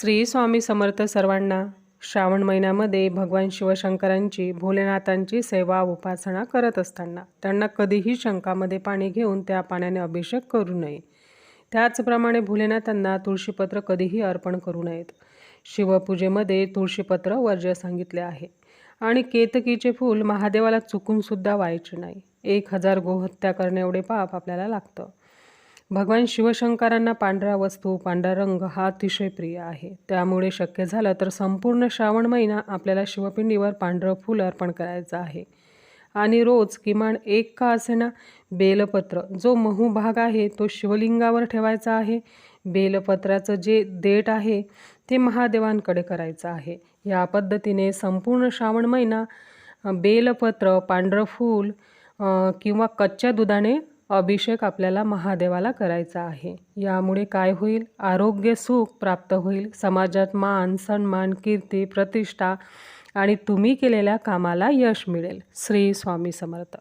श्री स्वामी समर्थ सर्वांना श्रावण महिन्यामध्ये भगवान शिवशंकरांची भोलेनाथांची सेवा उपासना करत असताना त्यांना कधीही शंकामध्ये पाणी घेऊन त्या पाण्याने अभिषेक करू नये. त्याचप्रमाणे भोलेनाथांना तुळशीपत्र कधीही अर्पण करू नयेत. शिवपूजेमध्ये तुळशीपत्र वर्ज्य सांगितले आहे. आणि केतकीचे फूल महादेवाला चुकूनसुद्धा व्हायचे नाही. एक हजार गोहत्या करणे एवढे पाप आपल्याला लागतं. भगवान शिवशंकरांना पांढरा वस्तू पांढरा रंग हा अतिशय प्रिय आहे. त्यामुळे शक्य झालं तर संपूर्ण श्रावण महिना आपल्याला शिवपिंडीवर पांढरं फूल अर्पण करायचं आहे. आणि रोज किमान एक का असेना बेलपत्र जो महू भाग आहे तो शिवलिंगावर ठेवायचा आहे. बेलपत्राचं जे देठ आहे ते महादेवांकडे करायचं आहे. या पद्धतीने संपूर्ण श्रावण महिना बेलपत्र पांढरं फूल किंवा कच्च्या दुधाने अभिषेक आपल्याला महादेवाला करायचा आहे. यामुळे काय होईल? आरोग्य सुख प्राप्त होईल. समाजात मान सन्मान कीर्ती प्रतिष्ठा आणि तुम्ही केलेल्या कामाला यश मिळेल. श्री स्वामी समर्थ.